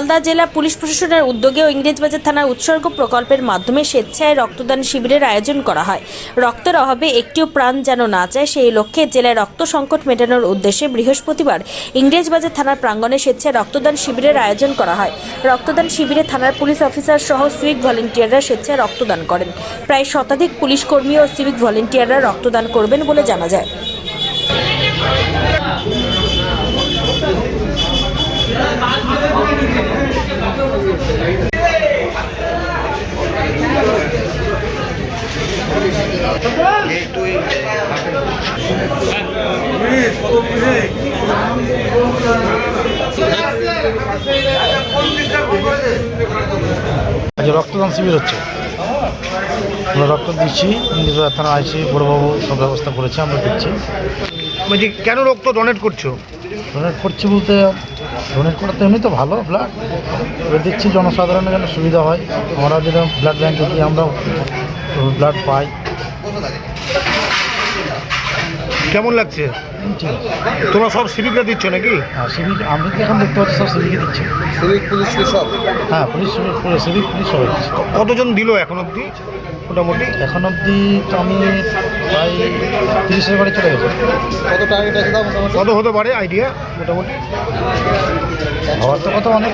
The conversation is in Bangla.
মালদা জেলা পুলিশ প্রশাসনের উদ্যোগে ইংরেজবাজার থানার উৎসর্গ প্রকল্পের মাধ্যমে স্বেচ্ছায় রক্তদান শিবিরের আয়োজন করা হয়। রক্তের অভাবে একটিও প্রাণ যেন না যায়, সেই লক্ষ্যে জেলায় রক্ত সংকট মেটানোর উদ্দেশ্যে বৃহস্পতিবার ইংরেজবাজার থানার প্রাঙ্গণে স্বেচ্ছায় রক্তদান শিবিরের আয়োজন করা হয়। রক্তদান শিবিরে থানার পুলিশ অফিসার সহ সিভিক ভলেন্টিয়াররা স্বেচ্ছায় রক্তদান করেন। প্রায় শতাধিক পুলিশ কর্মী ও সিভিক ভলেন্টিয়াররা রক্তদান করবেন বলে জানা যায়। আজ রক্তদান শিবির হচ্ছে। আমরা রক্ত দিচ্ছি ইন্দিরা থানা আইসি বড়োবাবু সব ব্যবস্থা করেছে আমরা দিচ্ছি। বলছি কেন রক্ত ডোনেট করছ? ডোনেট করছি বলতে ডোনেট করা তো এমনি তো ভালো ব্লাড এবার দিচ্ছি জনসাধারণের যেন সুবিধা হয়। আমরা যেরকম ব্লাড ব্যাঙ্কে গিয়ে আমরা ব্লাড পাই। কেমন লাগছে? তোমরা সব সিভিকরা দিচ্ছ নাকি? আর সিভিক আমি তো এখন দেখতে পাচ্ছি সব সিভিকে দিচ্ছে? সিভিক পুলিশ সব? হ্যাঁ পুলিশ সিভিক পুলিশ সবাই দিচ্ছে। কতজন দিল এখন অবধি মোটামুটি? এখন অবধি তো আমি প্রায় তিরিশের বাড়ি চলে গেছি। কত টার্গেট আছে কত হতে পারে আইডিয়া মোটামুটি? হওয়ার তো কথা অনেক